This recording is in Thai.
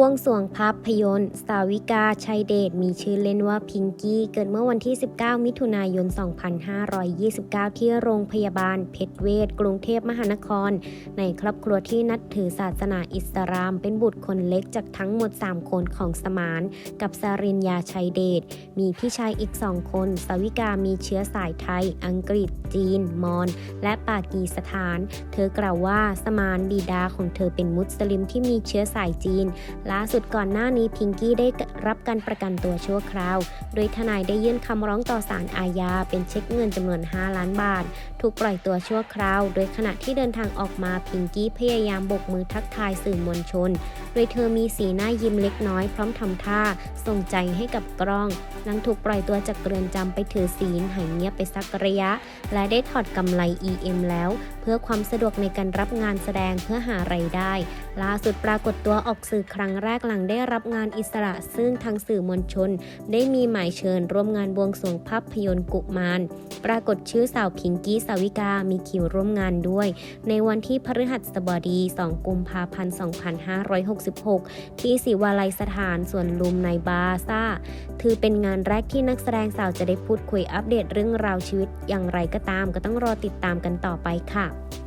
บวงสวงภาพยนตร์ สาวิกา ชัยเดช มีชื่อเล่นว่าพิงกี้ เกิดเมื่อวันที่ 19 มิถุนายน 2529 ที่โรงพยาบาล เพชรเวชกรุงเทพมหานคร ในครอบครัวที่นับถือศาสนาอิสลาม เป็นบุตรคนเล็กจากทั้งหมด 3 คนของสมาน กับสารินยาชัยเดช มีพี่ชายอีกสองคน สาวิกามีเชื้อสายไทย อังกฤษจีน มอญและปากีสถาน เธอกล่าวว่าสมานบิดาของเธอเป็นมุสลิมที่มีเชื้อสายจีน ล่าสุดก่อนหน้านี้พิงกี้ได้รับการประกันตัวชั่วคราว โดยทนายได้ยื่นคำร้องต่อศาลอาญาเป็นเช็คเงินจำนวน 5 ล้านบาท ถูกปล่อยตัวชั่วคราว โดยขณะที่เดินทางออกมาพิงกี้พยายามบกมือทักทายสื่อมวลชน โดยเธอมีสีหน้ายิ้มเล็กน้อยพร้อมทำท่าส่งใจให้กับกล้อง หลังถูกปล่อยตัวจากเรือนจำไปถือศีลหายเงียบไปสักระยะและได้ถอดกำไร EM แล้ว พื่อความสะดวกในการรับงานแสดงเพื่อหาไรายได้ ล่าสุดปรากฏตัวออกสื่อครั้งแรกหลังได้รับงานอิสระ ซึ่งทางสื่อมวลชน ได้มีหมายเชิญร่วมงานบวงสรวงภาพยนตร์กุมาร ปรากฏชื่อสาวพิงกี้สาวิกามีคิวร่วมงานด้วย ในวันที่พฤหัสบดี 2 กุมภาพันธ์ 2566 ที่ศิวาลัยสถานสวนลุมในบาซ่า ถือเป็นงานแรกที่นักแสดงสาวจะได้พูดคุยอัปเดตเรื่องราวชีวิตอย่างไรก็ตามก็ต้องรอติดตามกันต่อไปค่ะ care.